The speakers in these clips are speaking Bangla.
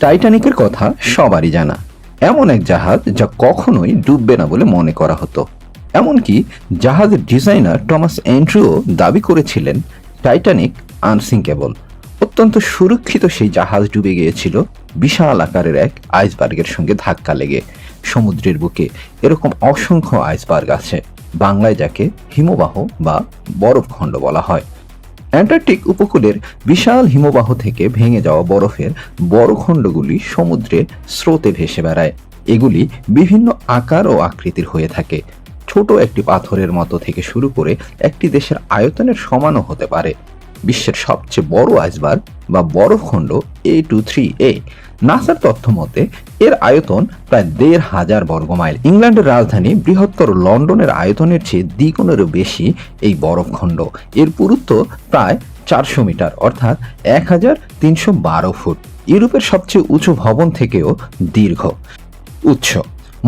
টাইটানিকের কথা সবারই জানা। এমন এক জাহাজ যা কখনোই ডুববে না বলে মনে করা হতো। এমনকি জাহাজের ডিজাইনার টমাস অ্যান্ড্রুও দাবি করেছিলেন, টাইটানিক আনসিঙ্কেবল। অত্যন্ত সুরক্ষিত সেই জাহাজ ডুবে গিয়েছিল, বিশাল আকারের এক আইসবার্গের সঙ্গে ধাক্কা লেগে। সমুদ্রের বুকে এরকম অসংখ্য আইসবার্গ আছে, বাংলায় যাকে হিমবাহ বা বরফখণ্ড বলা হয়। অ্যান্টার্কটিক উপকূলের বিশাল হিমবাহ থেকে ভেঙে যাওয়া বরফের বড় খণ্ডগুলি সমুদ্রের স্রোতে ভেসে বেড়ায়। এগুলি বিভিন্ন আকার ও আকৃতির হয়ে থাকে। ছোট একটি পাথরের মতো থেকে শুরু করে একটি দেশের আয়তনের সমানও হতে পারে। বিশ্বের সবচেয়ে বড় আইসবার্গ বা বরফখণ্ড এ টু থ্রি এ নাসার তথ্য মতে, এর আয়তন প্রায় দেড় হাজার বর্গমাইল ইংল্যান্ডের রাজধানী বৃহত্তর লন্ডনের আয়তনের চেয়ে দ্বিগুণেরও বেশি এই বরফখণ্ড এর পুরুত্ব প্রায় চারশো মিটার, অর্থাৎ এক হাজার তিনশো বারো ফুট। ইউরোপের সবচেয়ে উঁচু ভবন থেকেও দীর্ঘ। উৎস।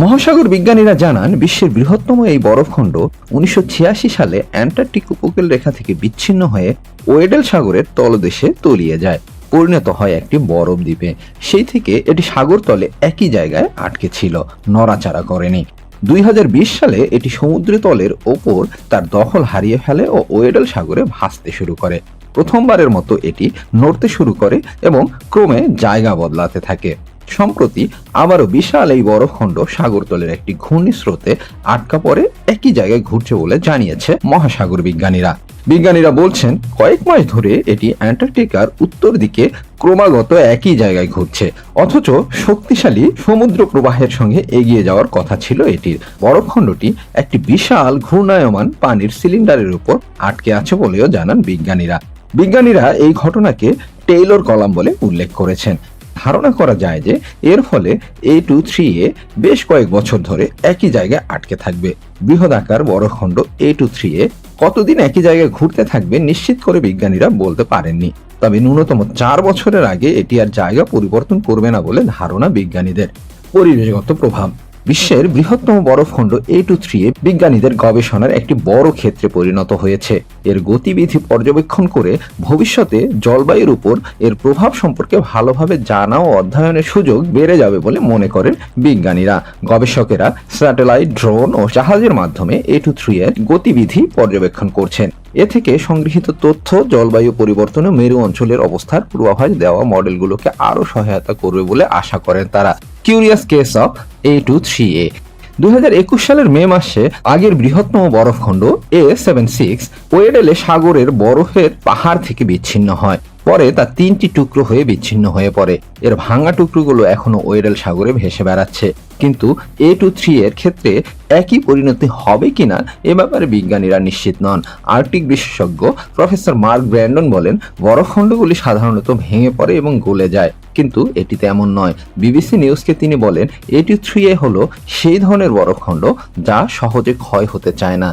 মহাসাগর বিজ্ঞানীরা জানান, বিশ্বের বৃহত্তম এই বরফখণ্ড উনিশশো ছিয়াশি সালে অ্যান্টার্কটিক উপকূল রেখা থেকে বিচ্ছিন্ন হয়ে ওয়েডেল সাগরের তলদেশে তলিয়ে যায়। পরিণত হয় একটি বরফ দ্বীপে। সেই থেকে এটি সাগর তলে একই জায়গায় আটকে ছিল, নড়াচাড়া করেনি। দুই হাজার বিশ সালে এটি সমুদ্র তলের ওপর তার দখল হারিয়ে ফেলে ও ওয়েডেল সাগরে ভাসতে শুরু করে। প্রথমবারের মতো এটি নড়তে শুরু করে এবং ক্রমে জায়গা বদলাতে থাকে। সম্প্রতি আবারও বিশাল এই বরফখণ্ড সাগরতলের একটি ঘূর্ণিস্রোতে আটকা পড়ে একই জায়গায় ঘুরছে বলে জানিয়েছে মহাসাগর বিজ্ঞানীরা। বিজ্ঞানীরা বলছেন, কয়েক মাস ধরে এটি অ্যান্টার্কটিকার উত্তর দিকে ক্রমাগত একই জায়গায় ঘুরছে। অথচ শক্তিশালী সমুদ্র প্রবাহের সঙ্গে এগিয়ে যাওয়ার কথা ছিল এটির। বরফখণ্ডটি একটি বিশাল ঘূর্ণায়মান পানির সিলিন্ডারের উপর আটকে আছে বলেও জানান বিজ্ঞানীরা। বিজ্ঞানীরা এই ঘটনাকে টেইলর কলাম বলে উল্লেখ করেছেন। ধারণা করা যায় যে এর ফলে এ টু থ্রি এ বেশ কয়েক বছর ধরে একই জায়গায় আটকে থাকবে। বৃহদাকার বড়খণ্ড এ টু থ্রি এ কতদিন একই জায়গায় ঘুরতে থাকবে নিশ্চিত করে বিজ্ঞানীরা বলতে পারেননি। তবে ন্যূনতম চার বছরের আগে এটি আর জায়গা পরিবর্তন করবে না বলে ধারণা বিজ্ঞানীদের। পরিবেশগত প্রভাব বিশ্বের বৃহত্তম বরফখণ্ড এ টু থ্রি এ বিজ্ঞানীদের গবেষণার একটি বড় ক্ষেত্রে পরিণত হয়েছে। এর গতিবিধি পর্যবেক্ষণ করে ভবিষ্যতে জলবায়ুর উপর এর প্রভাব সম্পর্কে ভালোভাবে জানা ও অধ্যয়নের সুযোগ বেড়ে যাবে বলে মনে করেন বিজ্ঞানীরা। গবেষকেরা স্যাটেলাইট, ড্রোন ও জাহাজের মাধ্যমে এ টু থ্রি এর গতিবিধি পর্যবেক্ষণ করছেন। এ থেকে সংগৃহীত তথ্য জলবায়ু পরিবর্তনে মেরু অঞ্চলের অবস্থার পূর্বাভাস দেওয়া মডেলগুলোকে আরও সহায়তা করবে বলে আশা করেন তারা। Curious case of A two three A দুই হাজার একুশ সালের মে মাসে আগের বৃহত্তম বরফখণ্ড এ সেভেন সিক্স ওয়েডেলে সাগরের বরফের পাহাড় থেকে বিচ্ছিন্ন হয়। পরে তা তিনটি টুকরো হয়ে বিচ্ছিন্ন হয়ে পড়ে। এর ভাঙা টুকরোগুলো এখনও ওয়েডেল সাগরে ভেসে বেড়াচ্ছে। কিন্তু এ টু থ্রি এর ক্ষেত্রে একই পরিণতি হবে কিনা এ ব্যাপারে বিজ্ঞানীরা নিশ্চিত নন। আর্কটিক বিশেষজ্ঞ প্রফেসর মার্ক ব্র্যান্ডন বলেন বরফখণ্ডগুলি সাধারণত ভেঙে পড়ে এবং গলে যায়, কিন্তু এটি তেমন নয়। বিবিসি নিউজকে তিনি বলেন এটি থ্রি এ হলো সেই ধরনের বরফখণ্ড যা সহজে ক্ষয় হতে চায় না।